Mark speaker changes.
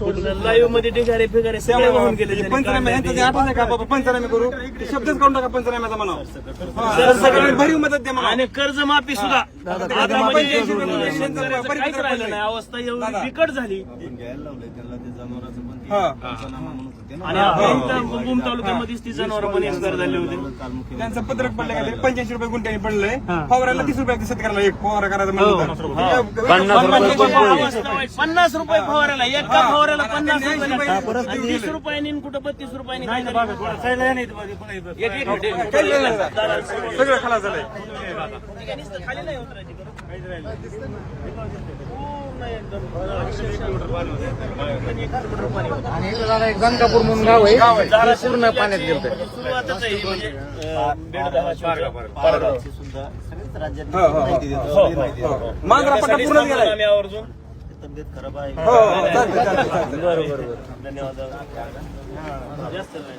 Speaker 1: So लाईव्हमध्ये ढिगारे फिगारे सगळे वाहून गेले त्यांनी.
Speaker 2: पंचनामे यांचं जे आठवण आहे का बाबा पंचनामे करू ते शब्दच काढून टाका पंचनाम्याचा म्हणा सगळ्यांनी भरीव मदत द्या
Speaker 1: आणि कर्जमाफी सुद्धा. आता म्हणजे शेतकऱ्याचं काहीच राहिलं. नाही. अवस्था एवढी
Speaker 2: दादा.
Speaker 1: बिकट झाली.
Speaker 3: घ्यायला लावलंय त्यांना ते जनावरांचं पण ते
Speaker 2: हा.
Speaker 3: पंचनामा म्हणत होते. ना.
Speaker 1: आणि आपल्या इथं भूम तालुक्यामध्येच ती जनावर पण एक्सपायर झाले होते.
Speaker 3: काल मुख्यमंत्री
Speaker 2: त्यांचं पत्रक पडलं का तरी पंच्याऐंशी रुपये गुंठ्याने पडलंय. फवारायला तीस रुपये शेतकऱ्याला एक फवारा करायचा म्हणलं.
Speaker 1: अवस्था वाईट. पन्नास रुपये फवारायला एका फवाराला पन्नास रुपये तीस रुपयांनी आणि कुठं बत्तीस रुपयानी एक एक मिनिट, एक मिनिट.
Speaker 2: काही नाही झालं. सगळं खलास झालंय
Speaker 1: खाली नाही उतरायची बरं. पूर्ण एकदम अक्षरशः. पण एक किलोमीटर पाणी होतं.
Speaker 4: आणि इथं दादा एक गंगापूर म्हणून गाव आहे. ते पूर्ण पाण्यात गेलं
Speaker 1: सुरुवातच आहे म्हणजे अं, बेडगावाची
Speaker 3: पारगावची सुद्धा सगळ्याच राज्यात
Speaker 2: हो, हो, हो.
Speaker 3: माहिती देतो
Speaker 2: पट्टा पूर्ण गेलाय.
Speaker 1: आम्ही आवर्जून.
Speaker 3: तब्येत खराब आहे
Speaker 2: चालतंय.
Speaker 1: धन्यवाद. जास्त नाही.